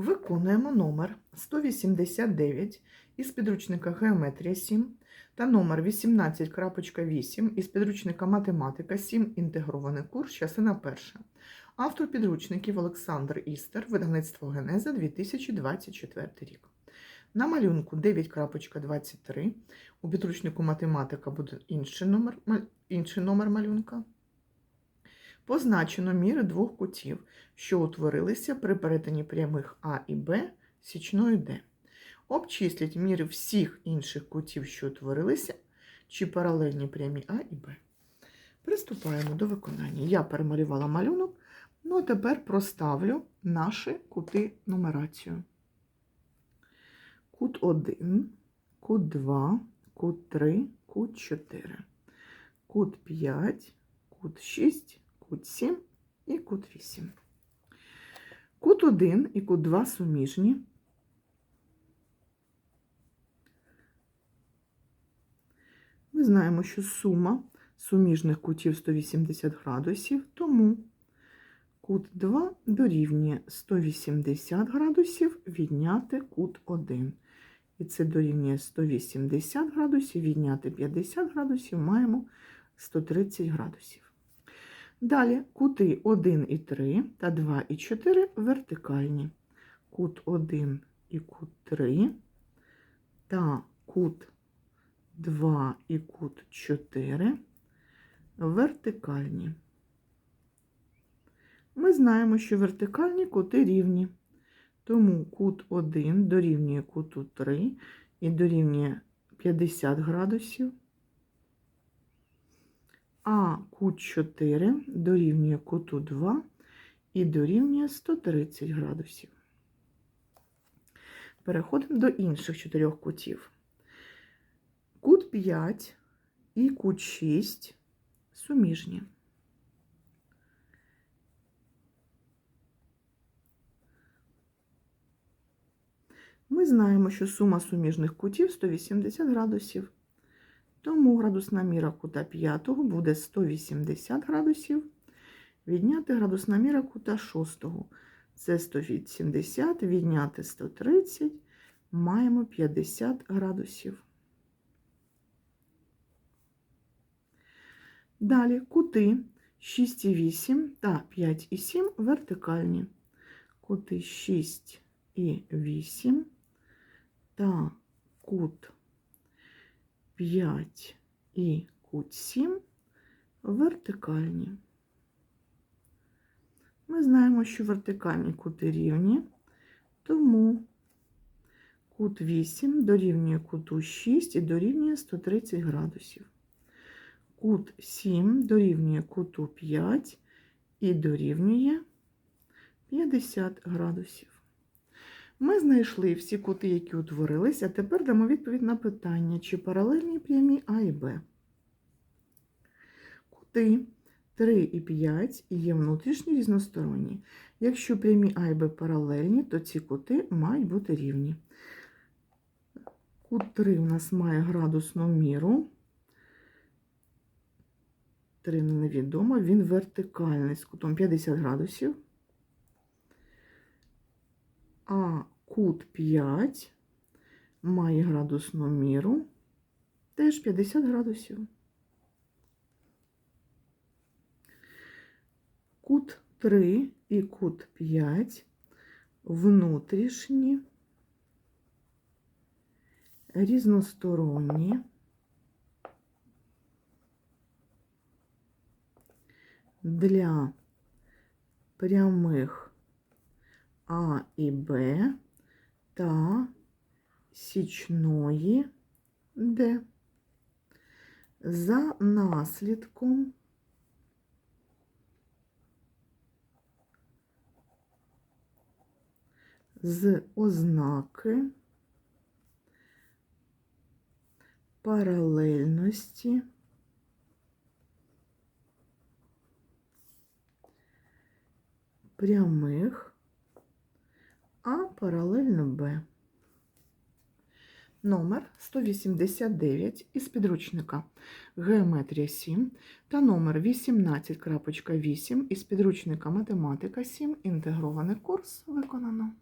Виконуємо номер 189 із підручника Геометрія 7 та номер 18.8 із підручника Математика 7. Інтегрований курс, частина перша. Автор підручників Олександр Істер, видавництво Генеза 2024 рік. На малюнку 9.23. У підручнику математика буде інший номер, інший номер малюнка. Позначено міри двох кутів, що утворилися при перетині прямих А і Б січною Д. Обчисліть міри всіх інших кутів, що утворилися, чи паралельні прямі А і Б. Приступаємо до виконання. Я перемалювала малюнок, ну а тепер проставлю наші кути нумерацію. Кут 1, кут 2, кут 3, кут 4, кут 5, кут 6, кут 7 і кут 8. Кут 1 і кут 2 суміжні. Ми знаємо, що сума суміжних кутів 180 градусів, тому кут 2 дорівнює 180 градусів відняти кут 1. І це дорівнює 180 градусів, відняти 50 градусів, маємо 130 градусів. Далі кути 1 і 3 та 2 і 4 вертикальні. Кут 1 і кут 3 та кут 2 і кут 4 вертикальні. Ми знаємо, що вертикальні кути рівні. Тому кут 1 дорівнює куту 3 і дорівнює 50 градусів, а кут 4 дорівнює куту 2 і дорівнює 130 градусів. Переходимо до інших чотирьох кутів. Кут 5 і кут 6 суміжні. Ми знаємо, що сума суміжних кутів 180 градусів. Тому градусна міра кута 5 буде 180 градусів. Відняти градусна міра кута 6. Це 180, відняти 130, маємо 50 градусів. Далі кути 6,8 та 5,7 вертикальні. Кути 6 і 8 та кут 5 і кут 7 вертикальні. Ми знаємо, що вертикальні кути рівні, тому кут 8 дорівнює куту 6 і дорівнює 130 градусів. Кут 7 дорівнює куту 5 і дорівнює 50 градусів. Ми знайшли всі кути, які утворились, а тепер дамо відповідь на питання, чи паралельні прямі А і Б. Кути 3 і 5 є внутрішні різносторонні. Якщо прямі А і Б паралельні, то ці кути мають бути рівні. Кут 3 у нас має градусну міру. 3 невідомо, він вертикальний з кутом 50 градусів. А кут 5 має градусну міру теж 50 градусів. Кут 3 і кут 5 внутрішні, різносторонні. Для прямих А і Б та січної Д. За наслідком з ознаки паралельності прямих паралельно Б. Номер 189 із підручника Геометрія 7 та номер 18.8 із підручника Математика 7. Інтегрований курс виконано.